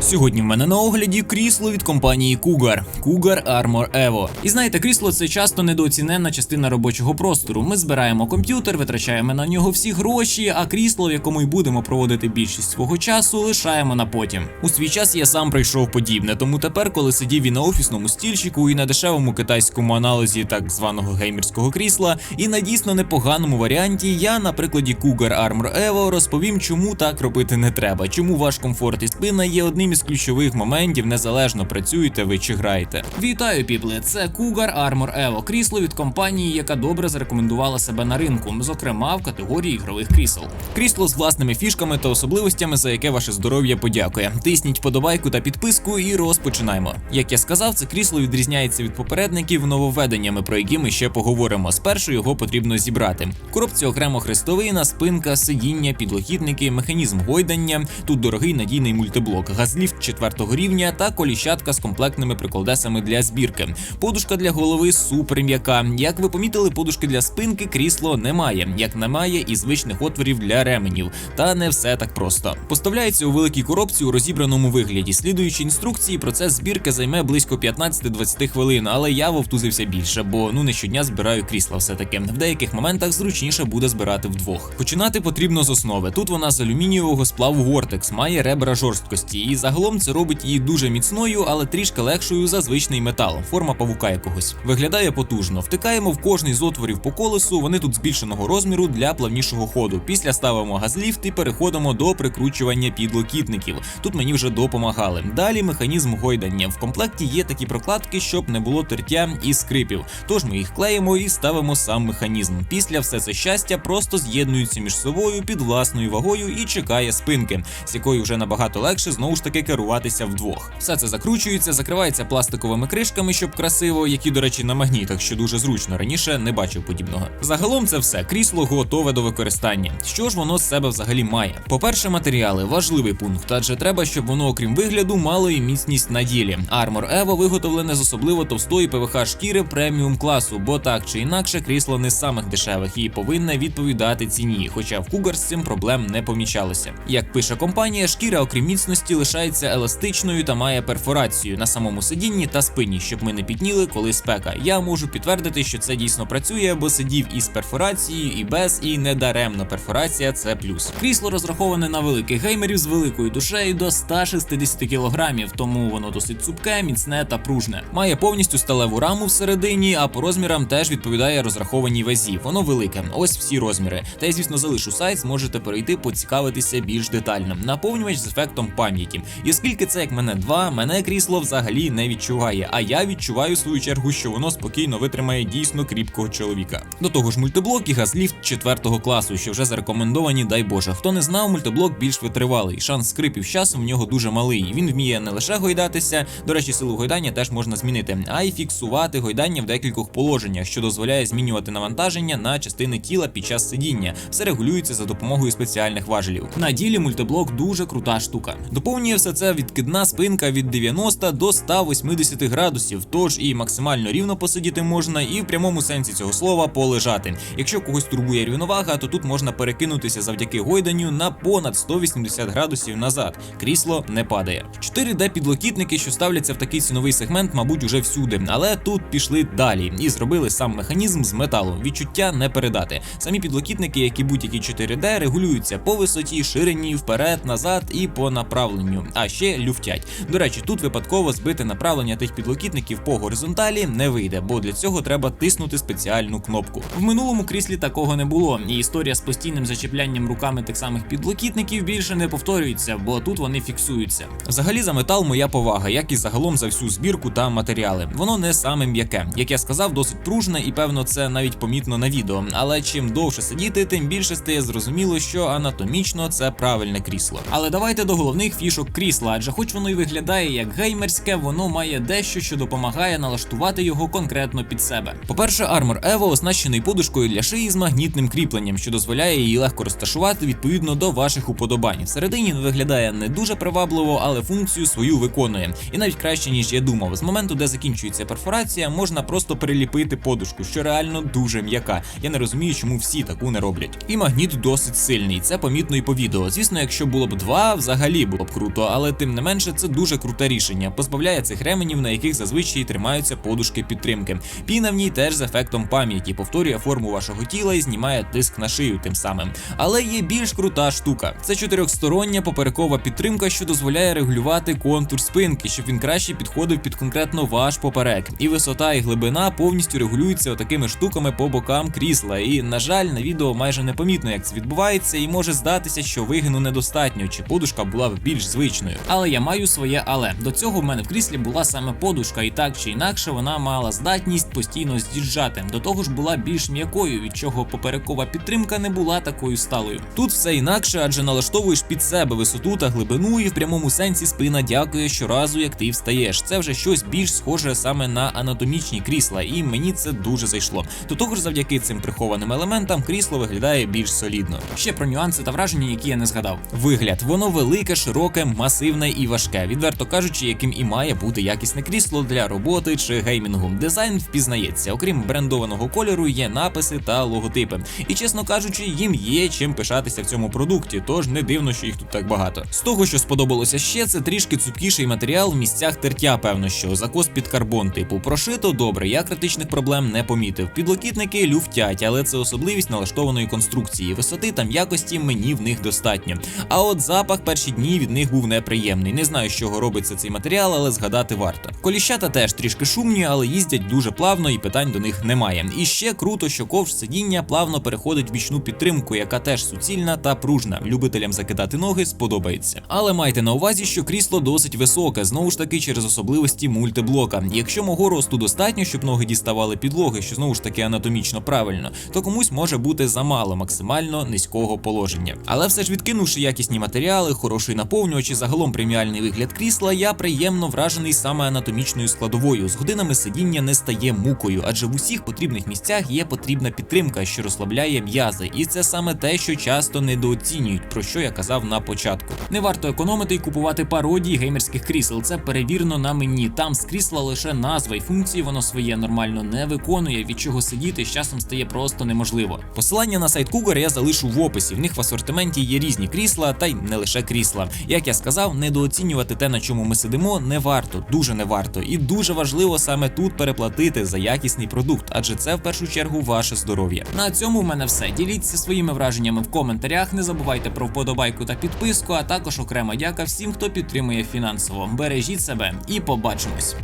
Сьогодні в мене на огляді крісло від компанії Cougar Cougar Armor Evo. І знаєте, крісло це часто недооціненна частина робочого простору. Ми збираємо комп'ютер, витрачаємо на нього всі гроші, а крісло, в якому й будемо проводити більшість свого часу, лишаємо на потім. У свій час я сам пройшов подібне, тому тепер, коли сидів і на офісному стільчику, і на дешевому китайському аналозі так званого геймерського крісла, і на дійсно непоганому варіанті, я на прикладі Cougar Armor Evo розповім, чому так робити не треба, чому ваш комфорт і спина є одним із ключових моментів, незалежно працюєте ви чи граєте. Вітаю, піпли! Це Cougar Armor Evo, крісло від компанії, яка добре зарекомендувала себе на ринку, зокрема в категорії ігрових крісел. Крісло з власними фішками та особливостями, за яке ваше здоров'я подякує. Тисніть подобайку та підписку і розпочинаємо. Як я сказав, це крісло відрізняється від попередників нововведеннями, про які ми ще поговоримо. Спершу його потрібно зібрати. Коробці окремо хрестовина, спинка, сидіння, підлокітники, механізм гойдання. Тут дорогий надійний мультиблок, газліфт четвертого рівня та коліщатка з комплектними приколдесами для збірки. Подушка для голови супер м'яка. Як ви помітили, подушки для спинки крісло немає, як немає і звичних отворів для ременів. Та не все так просто. Поставляється у великій коробці у розібраному вигляді. Слідуючи інструкції, процес збірки займе близько 15-20 хвилин, але я вовтузився більше, бо ну не щодня збираю крісла. Все таки в деяких моментах зручніше буде збирати вдвох. Починати потрібно з основи. Тут вона з алюмінієвого сплаву Гортекс, має ребра жорсткості, і загалом це робить її дуже міцною, але трішки легшою за звичний метал, форма павука якогось. Виглядає потужно. Втикаємо в кожний з отворів по колесу. Вони тут збільшеного розміру для плавнішого ходу. Після ставимо газліфт і переходимо до прикручування підлокітників. Тут мені вже допомагали. Далі механізм гойдання. В комплекті є такі прокладки, щоб не було тертя і скрипів. Тож ми їх клеїмо і ставимо сам механізм. Після все це щастя просто з'єднуються між собою під власною вагою і чекає спинки, з якою вже набагато легше знову ж таки керуватися вдвох. Все це закручується, закривається пластиковими кришками, щоб красиво, які, до речі, на магнітах, що дуже зручно. Раніше не бачив подібного. Загалом це все крісло готове до використання. Що ж воно з себе взагалі має? По-перше, матеріали важливий пункт, адже треба, щоб воно, окрім вигляду, мало і міцність на ділі. Armor Evo виготовлене з особливо товстої ПВХ шкіри преміум класу, бо так чи інакше крісло не з самих дешевих і повинне відповідати ціні. Хоча в Cougar з цим проблем не помічалося. Як пише компанія, шкіра, окрім міцності, лишається еластичною та має перфорацію на самому сидінні та спині, щоб ми не пітніли, коли спека. Я можу підтвердити, що це дійсно працює, бо сидів із перфорацією, і без, і недаремно перфорація це плюс. Крісло розраховане на великих геймерів з великою душею до 160 кілограмів, тому воно досить цупке, міцне та пружне. Має повністю сталеву раму всередині, а по розмірам теж відповідає розрахованій вазі. Воно велике. Ось всі розміри. Та й звісно залишу сайт, зможете перейти поцікавитися більш детально. Наповнювач з ефектом пам'яті. І оскільки це як мене два, мене крісло взагалі не відчуває. А я відчуваю в свою чергу, що воно спокійно витримає дійсно кріпкого чоловіка. До того ж, мультиблок і газліфт четвертого класу, що вже зарекомендовані, дай Боже. Хто не знав, мультиблок більш витривалий. Шанс скрипів з часом в нього дуже малий. Він вміє не лише гойдатися, до речі, силу гойдання теж можна змінити, а й фіксувати гойдання в декількох положеннях, що дозволяє змінювати навантаження на частини тіла під час сидіння. Все регулюється за допомогою спеціальних важелів. На ділі мультиблок дуже крута штука. Доповнює все це відкидна спинка від 90 до 180 градусів, тож і максимально рівно посидіти можна, і в прямому сенсі цього слова полежати. Якщо когось турбує рівновага, то тут можна перекинутися завдяки гойданню на понад 180 градусів назад. Крісло не падає. 4D підлокітники, що ставляться в такий ціновий сегмент, мабуть, уже всюди, але тут пішли далі і зробили сам механізм з металу. Відчуття не передати. Самі підлокітники, як і будь-які 4D, регулюються по висоті, ширині, вперед, назад і по направленню. А ще люфтять. До речі, тут випадково збити направлення тих підлокітників по горизонталі не вийде, бо для цього треба тиснути спеціальну кнопку. В минулому кріслі такого не було, і історія з постійним зачеплянням руками тих самих підлокітників більше не повторюється, бо тут вони фіксуються. Взагалі за метал моя повага, як і загалом за всю збірку та матеріали. Воно не саме м'яке, як я сказав, досить пружне, і певно це навіть помітно на відео. Але чим довше сидіти, тим більше стає зрозуміло, що анатомічно це правильне крісло. Але давайте до головних фішок крісла, адже хоч воно й виглядає як геймерське, воно має дещо, що допомагає налаштувати його конкретно під себе. По-перше, Armor Evo оснащений подушкою для шиї з магнітним кріпленням, що дозволяє її легко розташувати відповідно до ваших уподобань. Всередині виглядає не дуже привабливо, але функцію свою виконує. І навіть краще, ніж я думав. З моменту, де закінчується перфорація, можна просто приліпити подушку, що реально дуже м'яка. Я не розумію, чому всі таку не роблять. І магніт досить сильний. Це помітно і по відео. Звісно, якщо було б два, взагалі взагалі було б круто, але тим не менше це дуже круте рішення. Позбавляє цих ременів, на яких зазвичай тримаються подушки підтримки. Піна в ній теж з ефектом пам'яті, повторює форму вашого тіла і знімає тиск на шию тим самим. Але є більш крута штука. Це чотирьохстороння поперекова підтримка, що дозволяє регулювати контур спинки, щоб він краще підходив під конкретно ваш поперек. І висота і глибина повністю регулюються отакими штуками по бокам крісла. І на жаль, на відео майже непомітно, як це відбувається, і може здатися, що вигину недостатньо, чи подушка була б більш звичною. Але я маю своє але до цього в мене в кріслі була саме подушка, і так чи інакше вона мала здатність постійно з'їжджати. До того ж була більш м'якою, від чого поперекова підтримка не була такою сталою. Тут все інакше, адже налаштовуєш під себе висоту та глибину, і в прямому сенсі спина дякує щоразу, як ти встаєш. Це вже щось більш схоже саме на анатомічні крісла, і мені це дуже зайшло. До того ж, завдяки цим прихованим елементам крісло виглядає більш солідно. Ще про нюанси та враження, які я не згадав. Вигляд, воно велике, широке, масивне і важке, відверто кажучи, яким і має бути якісне крісло для роботи чи геймінгу. Дизайн впізнається. Окрім брендованого кольору, є написи та логотипи. І чесно кажучи, їм є чим пишатися в цьому продукті, тож не дивно, що їх тут так багато. З того, що сподобалося ще, це трішки цупкіший матеріал в місцях тертя, певно, що закос під карбон, типу прошито добре. Я критичних проблем не помітив. Підлокітники люфтять, але це особливість налаштованої конструкції. Висоти та м'якості мені в них достатньо. А от запах перші дні від них був неприємний. Не знаю, з чого робиться цей матеріал, але згадати варто. Коліщата теж трішки шумні, але їздять дуже плавно і питань до них немає. І ще круто, що ковш сидіння плавно переходить в бічну підтримку, яка теж суцільна та пружна. Любителям закидати ноги сподобається. Але майте на увазі, що крісло досить високе, знову ж таки через особливості мультиблока. Якщо мого росту достатньо, щоб ноги діставали підлоги, що знову ж таки анатомічно правильно, то комусь може бути замало максимально низького положення. Але все ж відкинувши якісні матеріали, хороший наповнювач і загалом преміальний вигляд крісла, я приємно вражений саме анатомічною складовою. З годинами сидіння не стає мукою, адже в усіх потрібних місцях є потрібна підтримка, що розслабляє м'язи, і це саме те, що часто недооцінюють, про що я казав на початку. Не варто економити і купувати пародії геймерських крісел. Це перевірено на мені. Там з крісла лише назва і функції воно своє нормально не виконує, від чого сидіти з часом стає просто неможливо. Посилання на сайт Cougar я залишу в описі. В них в асортименті є різні крісла, та й не лише крісла. Як я сказав, недооцінювати те, на чому ми сидимо, не варто, дуже не варто. І дуже важливо саме тут переплатити за якісний продукт, адже це в першу чергу ваше здоров'я. На цьому в мене все. Діліться своїми враженнями в коментарях. Не забувайте про вподобайку та підписку, а також окрема дяка всім, хто підтримує фінансово. Бережіть себе і побачимось.